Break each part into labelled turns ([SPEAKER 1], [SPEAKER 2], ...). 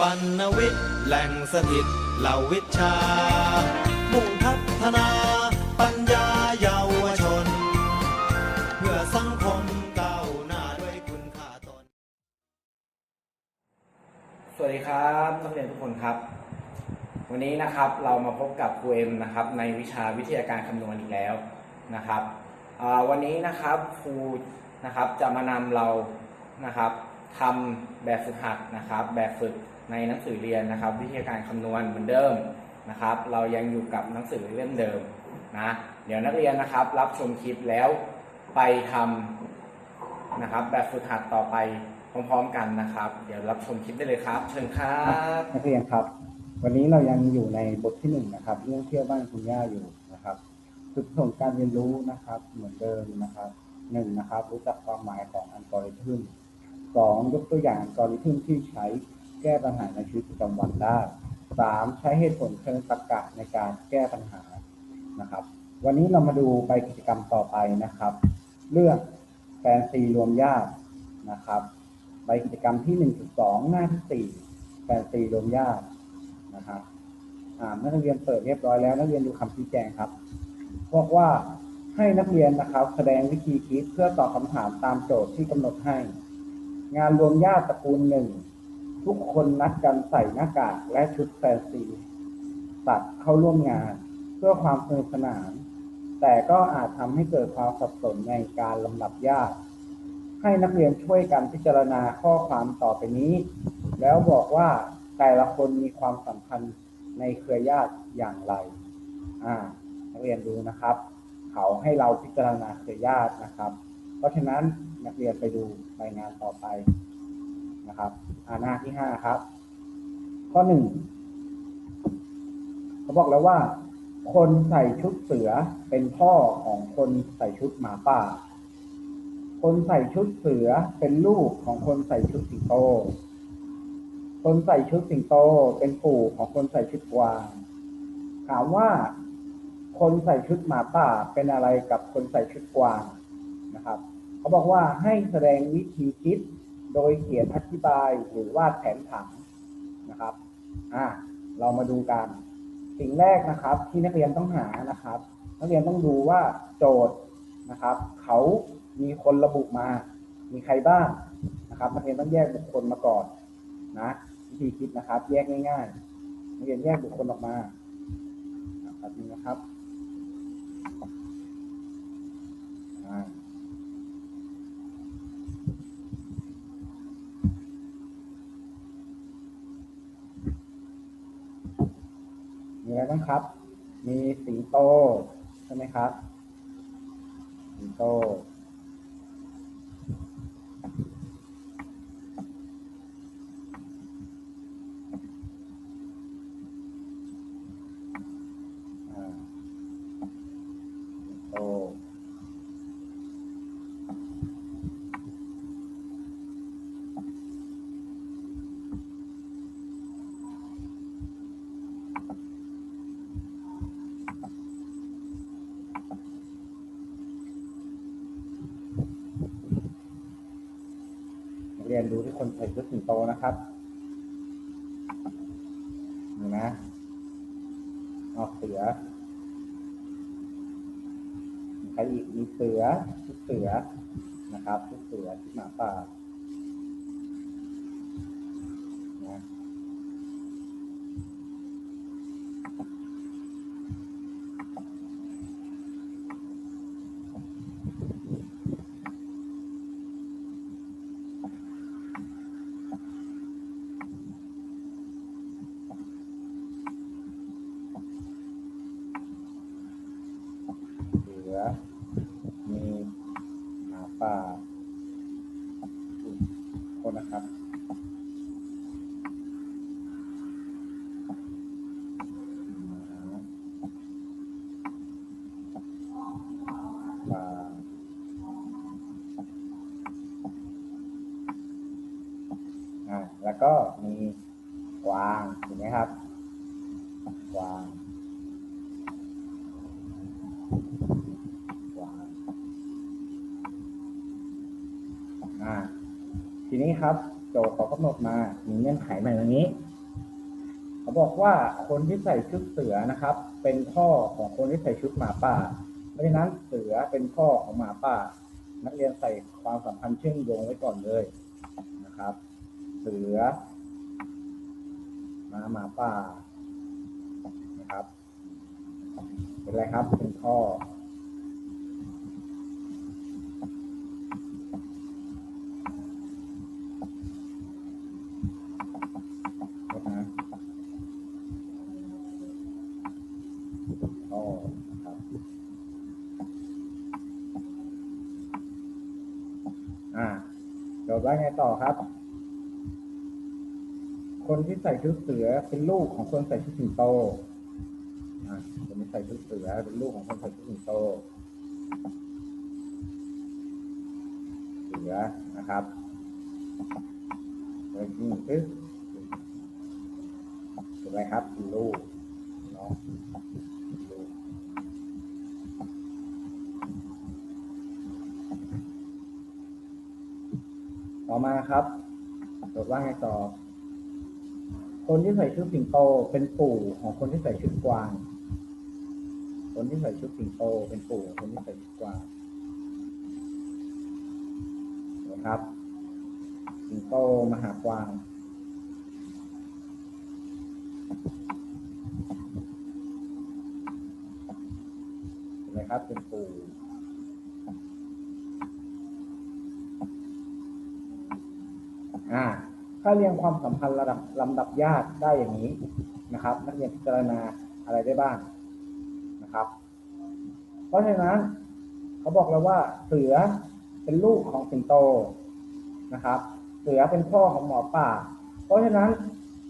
[SPEAKER 1] ปัณวิทย์แหล่งสถิตเหล่าวิชา มุ่งพัฒนาปัญญาเยาวชน เพื่อสังคมก้าวหน้าด้วยคุณค่าตน
[SPEAKER 2] สวัสดีครับนักเรียนทุกคนครับ วันนี้นะครับเรามาพบกับครูเอ็มนะครับในวิชาวิทยาการคำนวณอีกแล้วนะครับวันนี้นะครับครูนะครับจะมานำเรานะครับ ทำแบบฝึกหัดนะครับ แบบฝึกในหนังสือเรียนนะครับ วิทยาการคำนวณเหมือนเดิมนะครับ เรายังอยู่กับหนังสือเล่มเดิมนะเดี๋ยวนักเรียนนะครับ รับชมคลิปแล้วไปทำนะครับ แบบฝึกหัดต่อไปพร้อมๆกันนะครับ เดี๋ยวรับชมคลิปได้เลยครับ เชิญครับ
[SPEAKER 3] นักเรียนครับ วันนี้เรายังอยู่ในบทที่หนึ่งนะครับ เรื่องเที่ยวบ้านคุณย่าอยู่นะครับจุดประสงค์การเรียนรู้นะครับ เหมือนเดิมนะครับหนึ่งนะครับ รู้จักความหมายของอัลกอริทึม สองยกตัวอย่างอัลกอริทึมที่ใช้แก้ปัญหาในชีวิตประจำวันได้สามใช้เหตุผลเชิงตรรกะในการแก้ปัญหานะครับ วันนี้เรามาดูใบกิจกรรมต่อไปนะครับ เรื่องแฟนซีรวมญาตินะครับใบกิจกรรมที่1.2หน้าที่4แฟนซีรวมญาตินะครับเมื่อนักเรียนเปิดเรียบร้อยแล้วนักเรียนดูคำชี้แจงครับบอกว่าให้นักเรียนนะครับ แสดงวิธีคิดเพื่อตอบคำถามตามโจทย์ที่กำหนดให้ งานรวมญาติตระกูลหนึ่ง ทุกคนนัดกันใส่หน้ากากและชุดแฟนซีตัดเข้าร่วมงานเพื่อความสนุกสนาน แต่ก็อาจทำให้เกิดความสับสนในการลำดับญาติ ให้นักเรียนช่วยกันพิจารณาข้อความต่อไปนี้ แล้วบอกว่าแต่ละคนมีความสำคัญในเครือญาติอย่างไร อ่า นักเรียนดูนะครับ เขาให้เราพิจารณาเครือญาตินะครับ เพราะฉะนั้น นักเรียนไปดูรายงานต่อไปนะครับอาหน้าที่ห้าครับ ข้อหนึ่งเขาบอกแล้วว่า คนใส่ชุดเสือเป็นพ่อของคนใส่ชุดหมาป่า คนใส่ชุดเสือเป็นลูกของคนใส่ชุดสิงโต คนใส่ชุดสิงโตเป็นปู่ของคนใส่ชุดกวาง ถามว่า คนใส่ชุดหมาป่าเป็นอะไรกับคนใส่ชุดกวางนะครับ เขาบอกว่าให้แสดงวิธีคิดโดยเขียนอธิบายหรือวาดแผนผังนะครับอ่าเรามาดูกัน สิ่งแรกนะครับ ที่นักเรียนต้องหานะครับ นักเรียนต้องดูว่าโจทย์นะครับ เขามีคนระบุมา มีใครบ้างนะครับนักเรียนต้องแยกบุคคลมาก่อนนะวิธีคิดนะครับ แยกง่ายๆนักเรียนแยกบุคคลออกมานะครับนี่นะครับอ่ามี อะไรบ้างครับ มีสิงโตใช่ไหมครับ สิงโต ยนดูที่คนใส่ชุดสิงโตนะครับนี่นะออกเสือใครอีกมีเสือชุดเสือนะครับชุดเสือชุดหมาป่านะเสือมีหมาป่าอุ๊ย โทษนะครับหมาป่าอ่าแล้วก็มีกวางถูกไหมครับ กวาง กวางอ่า ที นี้ครับ โจทย์เขากำหนดมา มีเงื่อนไขมาอย่างนี้ เขาบอกว่าคนที่ใส่ชุดเสือนะครับ เป็นพ่อของคนที่ใส่ชุดหมาป่า เพราะฉะนั้นเสือเป็นพ่อของหมาป่า นักเรียนใส่ความสัมพันธ์เชื่อมโยงไว้ก่อนเลยนะครับ เสือมาหมาป่านะครับ เป็นไรครับ เป็นพ่อ นะพ่อนะครับ อ่าเดี๋ยวว่าไง ต่อครับ คนที่ใส่ชุดเสือเป็นลูกของคนใส่ชุดสิงโตอ่าคนที่ใส่ชุดเสือเป็นลูกของคนใส่ชุดสิงโต เสือนะครับเปิดยิงปึ๊บถูกไหมครับ ลูกเนาะลูก ต่อมาครับจดว่าไงต่อ คนที่ใส่ชุดสิงโตเป็นปู่ของคนที่ใส่ชุดกวาง คนที่ใส่ชุดสิงโตเป็นปู่ของคนที่ใส่ชุดกวางนะครับสิงโตมหากวางเห็นไหมครับเป็นปู่ อ่าถ้าเรียงความสัมพันธ์ระดับลำดับญาติได้อย่างนี้นะครับ นักเรียนพิจารณาอะไรได้บ้างนะครับ เพราะฉะนั้นเขาบอกแล้วว่าเสือเป็นลูกของสิงโตนะครับ เสือเป็นพ่อของหมอป่า เพราะฉะนั้น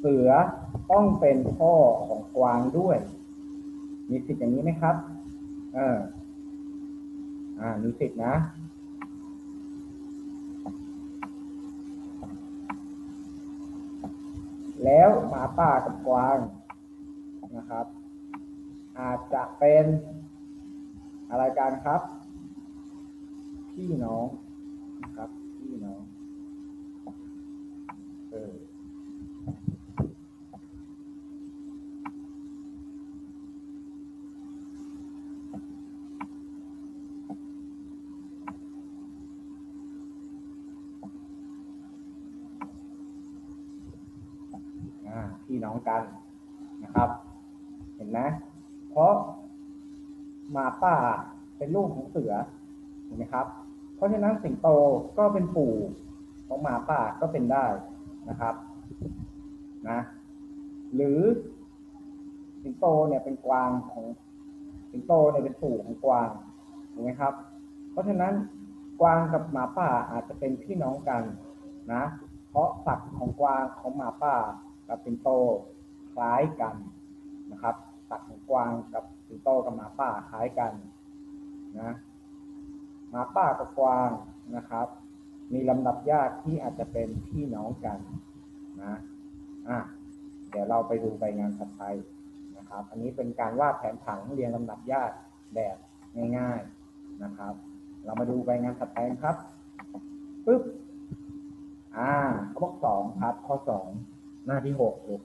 [SPEAKER 3] เสือต้องเป็นพ่อของกวางด้วย มีสิทธิ์อย่างนี้ไหมครับ เอออ่ามีสิทธิ์นะ แล้วหมาป่ากับกวางนะครับ อาจจะเป็นอะไรกันครับ พี่น้องนะครับ พี่น้องเอออ่าพี่น้อง กันนะครับ เห็นไหมเพราะหมาป่าเป็นลูกของเสือเห็นไหมครับ เพราะฉะนั้นสิงโตก็เป็นปู่ของหมาป่าก็เป็นได้นะครับนะหรือสิงโตเนี่ยเป็นกวางของสิงโตเนี่ยเป็นปู่ของกวางถูกไหมครับ เพราะฉะนั้นกวางกับหมาป่าอาจจะเป็นพี่น้องกันนะ เพราะสัตว์ของกวางของหมาป่ากับสิงโต คล้ายกันนะครับสัตว์ของกวางกับสิงโตกับหมาป่าคล้ายกันนะหมาป่ากับกวางนะครับ มีลำดับญาติที่อาจจะเป็นพี่น้องกันนะอะเดี๋ยวเราไปดูใบงานถัดไปนะครับ อันนี้เป็นการวาดแผนผังเรียงลำดับญาติแบบง่ายๆนะครับ เรามาดูใบงานถัดไปครับปึ๊บอ่าข้อสองครับข้อสองหน้าที่หกลูก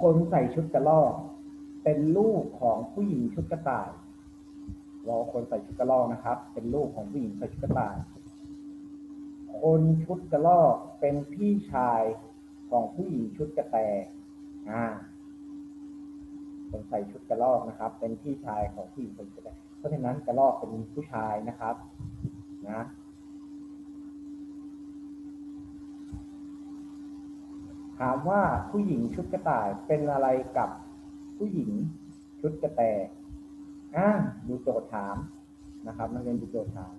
[SPEAKER 3] คนใส่ชุดกระรอก เป็นลูกของผู้หญิงชุดกระต่ายเราคนใส่ชุดกระรอกนะครับ เป็นลูกของผู้หญิงใส่ชุดกระต่าย คนชุดกระรอกเป็นพี่ชายของผู้หญิงชุดกระแตอ่าคนใส่ชุดกระรอกนะครับ เป็นพี่ชายของผู้หญิงใส่ชุดกระแตเพราะฉะนั้นกระรอกเป็นผู้ชายนะครับ นะ ถามว่าผู้หญิงชุดกระต่ายเป็นอะไรกับผู้หญิงชุดกระแตอ่าดูโจทย์ถามนะครับนักเรียนดูโจทย์ถาม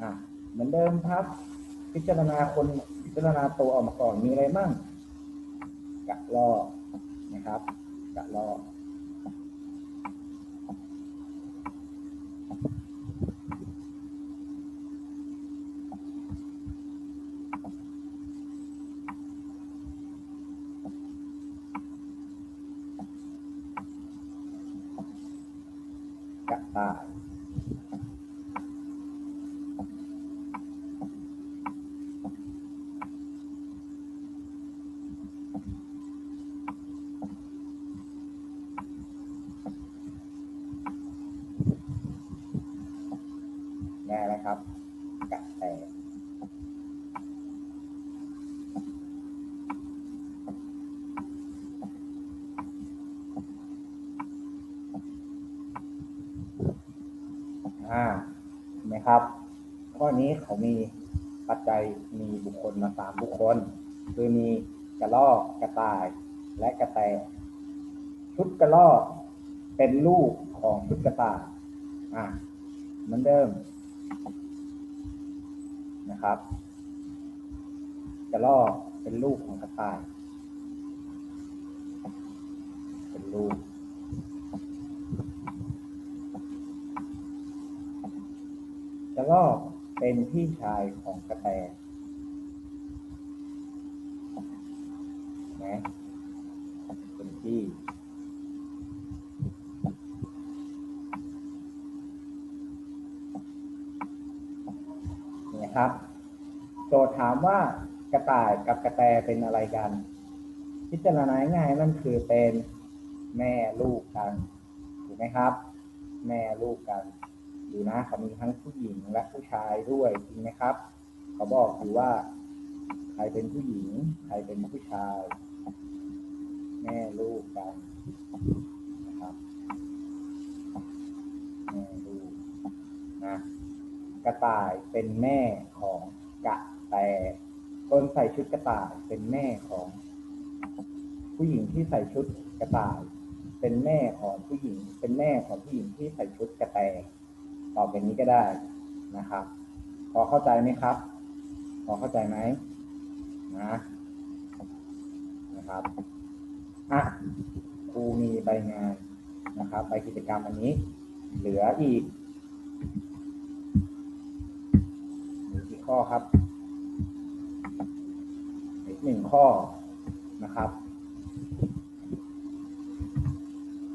[SPEAKER 3] อ่าเหมือนเดิมครับ พิจารณาคนพิจารณาตัวออกมาก่อนมีอะไรมั่งกะลอกนะครับกะลอก ใต้แน่แล้ครับกัดแตกาเห็ นไหมครับ ข้อนี้เขามีปัจจัยมีบุคคลมาสามบุคคล คือมีกระรอกกระต่ายและกระแต ชุดกระรอกเป็นลูกของชุดกระต่ายอะเหมือนเดิมนะครับกระรอกเป็นลูกของกระต่าย เป็นลูก กระรอกเป็นพี่ชายของกระแตนไหมเป็นพี่นี่ครับ โจทย์ถามว่ากระต่ายกับกระแตเป็นอะไรกัน พิจารณาง่ายๆนั่นคือเป็นแม่ลูกกัน ถูกไหมครับ แม่ลูกกัน ดูนะเขามีทั้งผู้หญิงและผู้ชายด้วยจริงไหมครับ เขาบอกอยู่ว่า ใครเป็นผู้หญิง ใครเป็นผู้ชาย แม่ลูกกันนะครับแม่ลูกนะกระต่ายเป็นแม่ของกระแตคนใส่ชุดกระต่ายเป็นแม่ของ ผู้หญิงที่ใส่ชุดกระต่าย เป็นแม่ของผู้หญิง เป็นแม่ของผู้หญิงที่ใส่ชุดกระแต ตอบแบบนี้ก็ได้นะครับ พอเข้าใจไหมครับ พอเข้าใจไหมนะนะครับอะครูมีใบงานนะครับใบกิจกรรมอันนี้ เหลืออีกมีกี่ข้อครับอีกหนึ่งข้อนะครับ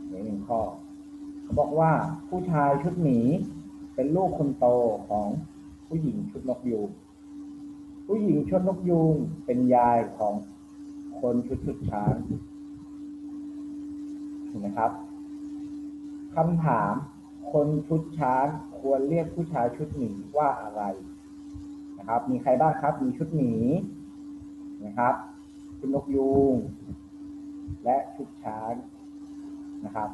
[SPEAKER 3] เหลือหนึ่งข้อเขาบอกว่าผู้ชายชุดหมี เป็นลูกคนโตของผู้หญิงชุดนกยูงผู้หญิงชุดนกยูงเป็นยายของคนชุดชุดช้างถูกไหมครับคำถามคนชุดช้างควรเรียกผู้ชายชุดหมีว่าอะไรนะครับ มีใครบ้างครับ มีชุดหมีนะครับ ชุดนกยูงและชุดช้างนะครับ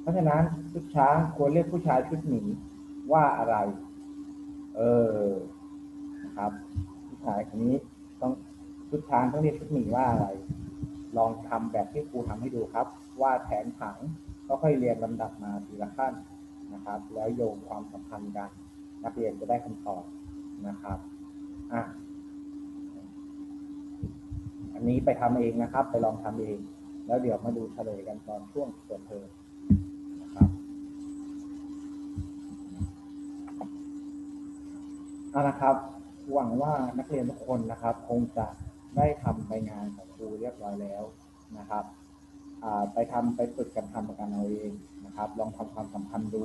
[SPEAKER 3] เพราะฉะนั้นชุดช้างควรเรียกผู้ชายชุดหมี ว่าอะไร เออนะครับผู้ชายคนนี้ต้องชุดช้างต้องเรียกชุดหมีว่าอะไร ลองทำแบบที่ครูทำให้ดูครับ ว่าแผนผังก็ค่อยเรียงลำดับมาทีละขั้นนะครับ แล้วโยงความสัมพันธ์กัน นักเรียนจะได้คำตอบนะครับอะอันนี้ไปทำเองนะครับ ไปลองทำเอง แล้วเดี๋ยวมาดูเฉลยกันตอนช่วงเปิดเทอมนะครับ เอาละครับ หวังว่านักเรียนทุกคนนะครับ คงจะได้ทำใบงานของครูเรียบร้อยแล้วนะครับไปทำไปฝึกกันทำกันเอาเองนะครับ ลองทำความสัมพันธ์ดู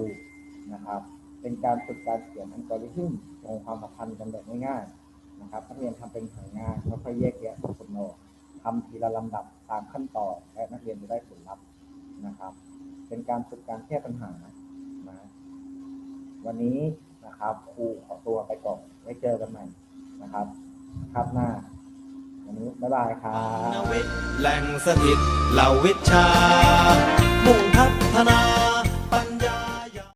[SPEAKER 3] นะครับ เป็นการฝึกการเขียนอัลกอริทึมลงความสัมพันธ์กันแบบง่ายๆนะครับนักเรียนทำเป็นผังงานแล้วค่อยแยกแยะตัวคนโนทำทีละลำดับตามขั้นตอนและนักเรียนจะได้ผลลัพธ์นะครับ เป็นการฝึกการแก้ปัญหานะวันนี้ นะครับครูขอตัวไปก่อนไว้เจอกันใหม่นะครับ ครับหน้าวันนี้บ๊ายบายครับ
[SPEAKER 1] แหล่งสถิตเหล่าวิชามุ่งพัฒนา